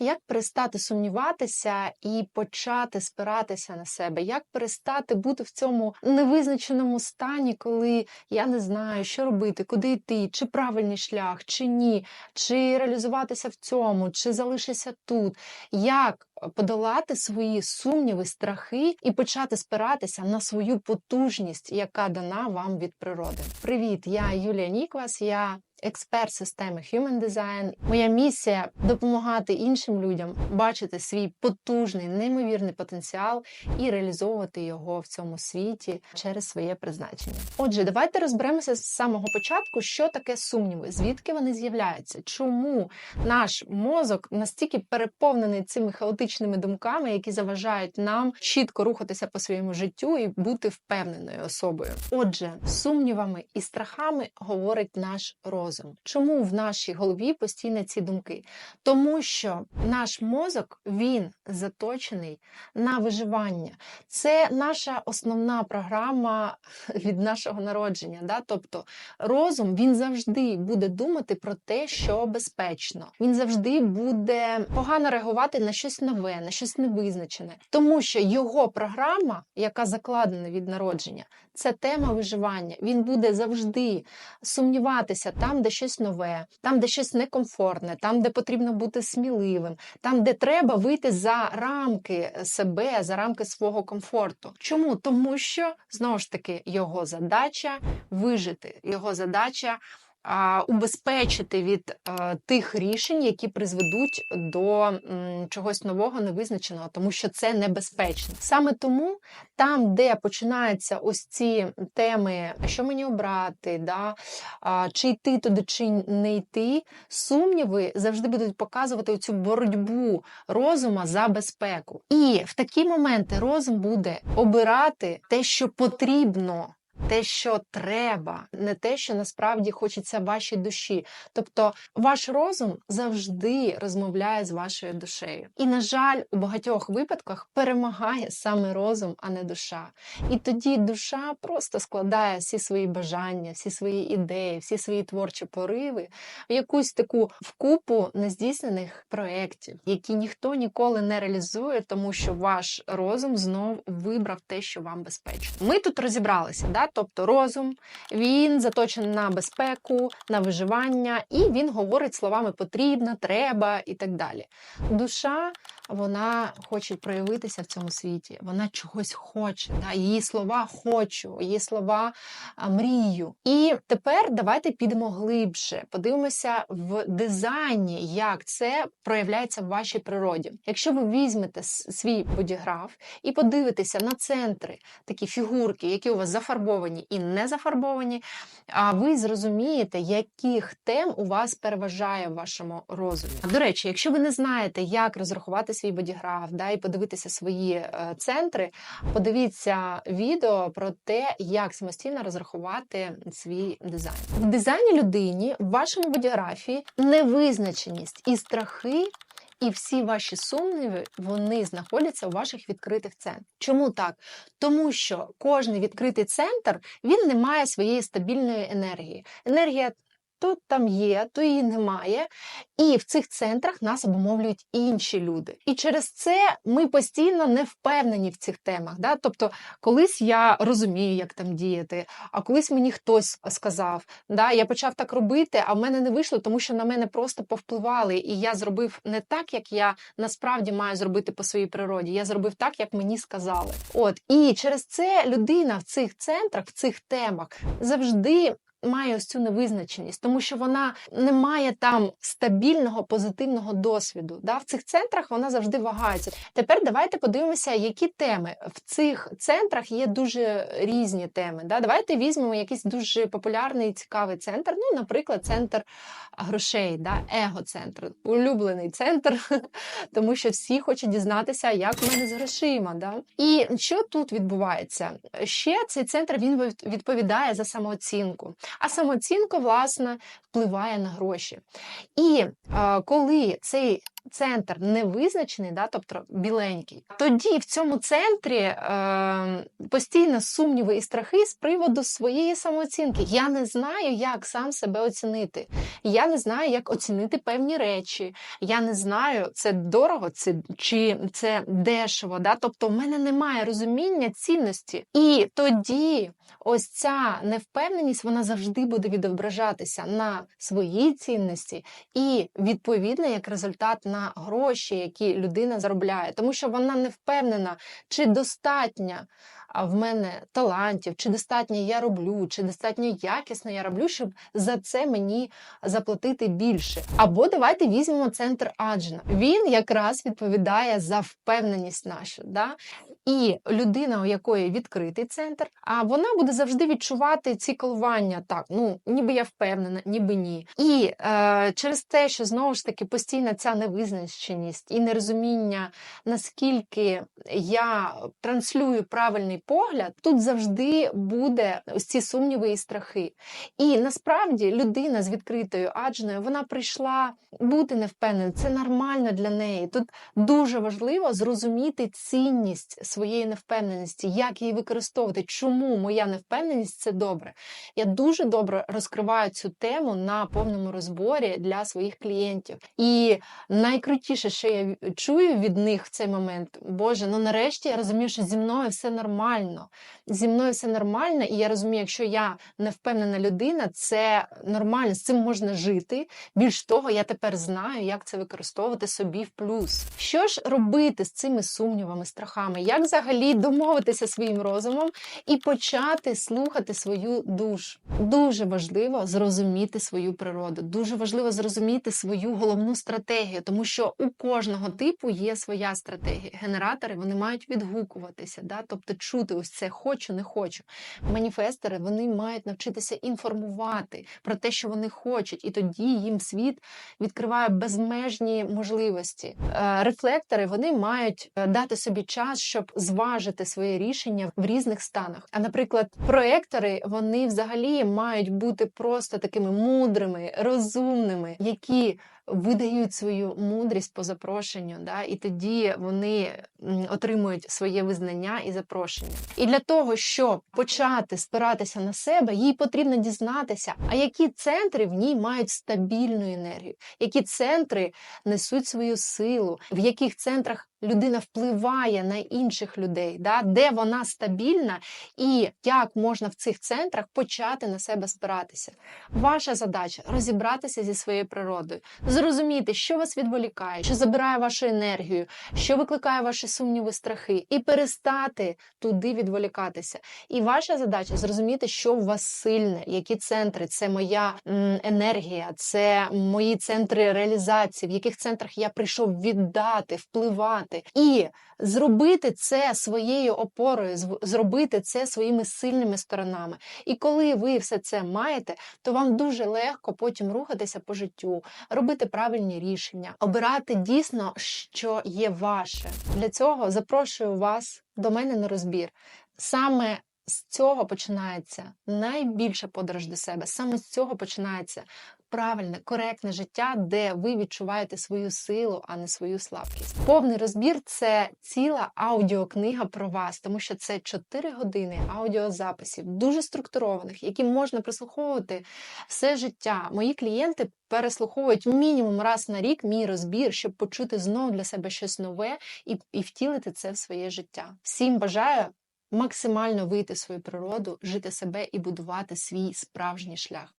Як перестати сумніватися і почати спиратися на себе? Як перестати бути в цьому невизначеному стані, коли я не знаю, що робити, куди йти, чи правильний шлях, чи ні, чи реалізуватися в цьому, чи залишитися тут? Як подолати свої сумніви, страхи і почати спиратися на свою потужність, яка дана вам від природи? Привіт, я Юлія Ніквас. Я експерт системи Human Design. Моя місія допомагати іншим людям бачити свій потужний, неймовірний потенціал і реалізовувати його в цьому світі через своє призначення. Отже, давайте розберемося з самого початку, що таке сумніви, звідки вони з'являються, чому наш мозок настільки переповнений цими хаотичними думками, які заважають нам чітко рухатися по своєму життю і бути впевненою особою. Отже, сумнівами і страхами говорить наш розум розум. Чому в нашій голові постійно ці думки? Тому що наш мозок він заточений на виживання. Це наша основна програма від нашого народження. Да? Тобто розум він завжди буде думати про те, що безпечно. Він завжди буде погано реагувати на щось нове, на щось невизначене, тому що його програма, яка закладена від народження, це тема виживання. Він буде завжди сумніватися там, де щось нове, там, де щось некомфортне, там, де потрібно бути сміливим, там, де треба вийти за рамки себе, за рамки свого комфорту. Чому? Тому що знову ж таки його задача вижити, його задача убезпечити від е, тих рішень, які призведуть до чогось нового, невизначеного, тому що це небезпечно. Саме тому там, де починаються ось ці теми, що мені обрати, да, чи йти туди, чи не йти, сумніви завжди будуть показувати цю боротьбу розума за безпеку. І в такі моменти розум буде обирати те, що потрібно те, що треба, не те, що насправді хочеться вашій душі. Тобто ваш розум завжди розмовляє з вашою душею. І, на жаль, у багатьох випадках перемагає саме розум, а не душа. І тоді душа просто складає всі свої бажання, всі свої ідеї, всі свої творчі пориви в якусь таку вкупу нездійснених проєктів, які ніхто ніколи не реалізує, тому що ваш розум знов вибрав те, що вам безпечно. Ми тут розібралися. да? Тобто розум, він заточений на безпеку, на виживання, і він говорить словами потрібно, треба і так далі. Душа вона хоче проявитися в цьому світі, вона чогось хоче. Да? Її слова хочу, її слова мрію. І тепер давайте підемо глибше, подивимося в дизайні, як це проявляється в вашій природі. Якщо ви візьмете свій бодіграф і подивитеся на центри, такі фігурки, які у вас зафарбовані і не зафарбовані, а ви зрозумієте, яких тем у вас переважає в вашому розумі. До речі, якщо ви не знаєте, як розрахувати свій бодіграф, да, і подивитися свої е, центри, подивіться відео про те, як самостійно розрахувати свій дизайн. В дизайні людині в вашому бодіграфі невизначеність і страхи. І всі ваші сумніви вони знаходяться у ваших відкритих центрах. Чому так? Тому що кожний відкритий центр він не має своєї стабільної енергії. Енергія то там є, то її немає. І в цих центрах нас обумовлюють інші люди. І через це ми постійно не впевнені в цих темах. Да? Тобто, колись я розумію, як там діяти, а колись мені хтось сказав, да, я почав так робити, а в мене не вийшло, тому що на мене просто повпливали, і я зробив не так, як я насправді маю зробити по своїй природі. Я зробив так, як мені сказали. От і через це людина в цих центрах, в цих темах завжди має ось цю невизначеність, тому що вона не має там стабільного позитивного досвіду. Да? В цих центрах вона завжди вагається. Тепер давайте подивимося, які теми в цих центрах є дуже різні теми. Да? Давайте візьмемо якийсь дуже популярний цікавий центр. Ну, наприклад, центр грошей, да? его-центр, улюблений центр, тому що всі хочуть дізнатися, як в мене з грошима. Да? І що тут відбувається? Ще цей центр він відповідає за самооцінку а самооцінка, власне, впливає на гроші. І е, коли цей центр не визначений, да, тобто біленький, тоді в цьому центрі е, постійно сумніви і страхи з приводу своєї самооцінки. Я не знаю, як сам себе оцінити. Я не знаю, як оцінити певні речі. Я не знаю, це дорого це, чи це дешево. Да? Тобто, в мене немає розуміння цінності. І тоді ось ця невпевненість вона завжди буде відображатися на своїй цінності і відповідно як результат на гроші, які людина заробляє, тому що вона не впевнена, чи достатньо в мене талантів, чи достатньо я роблю, чи достатньо якісно я роблю, щоб за це мені заплатити більше. Або давайте візьмемо центр Аджна. Він якраз відповідає за впевненість нашу. Да? І людина, у якої відкритий центр, а вона буде завжди відчувати ці коливання. Так, ну ніби я впевнена, ніби ні. І е, через те, що знову ж таки постійна ця невизначеність і нерозуміння, наскільки я транслюю правильний погляд, тут завжди буде ось ці сумніви і страхи. І насправді людина з відкритою аджною вона прийшла бути невпевненою. Це нормально для неї. Тут дуже важливо зрозуміти цінність своєї невпевненості, як її використовувати, чому моя невпевненість це добре. Я дуже добре розкриваю цю тему на повному розборі для своїх клієнтів. І найкрутіше, що я чую від них в цей момент, Боже, ну нарешті я розумію, що зі мною все нормально. Зі мною все нормально, і я розумію, якщо я не впевнена людина, це нормально, з цим можна жити. Більш того, я тепер знаю, як це використовувати собі в плюс. Що ж робити з цими сумнівами, страхами? Як взагалі домовитися своїм розумом і почати слухати свою душу? Дуже важливо зрозуміти свою природу, дуже важливо зрозуміти свою головну стратегію, тому що у кожного типу є своя стратегія. Генератори вони мають відгукуватися, да? тобто чути ось це хочу, не хочу. Маніфестори вони мають навчитися інформувати про те, що вони хочуть, і тоді їм світ відкриває безмежні можливості. Е, рефлектори вони мають е, дати собі час, щоб зважити своє рішення в різних станах. А, наприклад, проектори вони взагалі мають бути просто такими мудрими, розумними, які видають свою мудрість по запрошенню, да, і тоді вони отримують своє визнання і запрошення. І для того, щоб почати спиратися на себе, їй потрібно дізнатися, а які центри в ній мають стабільну енергію, які центри несуть свою силу, в яких центрах людина впливає на інших людей, да, де вона стабільна, і як можна в цих центрах почати на себе спиратися. Ваша задача розібратися зі своєю природою, зрозуміти, що вас відволікає, що забирає вашу енергію, що викликає ваші сумніви, страхи, і перестати туди відволікатися. І ваша задача зрозуміти, що у вас сильне, які центри, це моя енергія, це мої центри реалізації, в яких центрах я прийшов віддати, впливати і зробити це своєю опорою, зробити це своїми сильними сторонами. І коли ви все це маєте, то вам дуже легко потім рухатися по життю, робити правильні рішення, обирати дійсно, що є ваше. Для цього запрошую вас до мене на розбір. Саме з цього починається найбільша подорож до себе. Саме з цього починається правильне, коректне життя, де ви відчуваєте свою силу, а не свою слабкість. Повний розбір це ціла аудіокнига про вас, тому що це 4 години аудіозаписів, дуже структурованих, які можна прислуховувати все життя. Мої клієнти переслуховують мінімум раз на рік мій розбір, щоб почути знову для себе щось нове і, і втілити це в своє життя. Всім бажаю. Максимально вийти в свою природу, жити себе і будувати свій справжній шлях.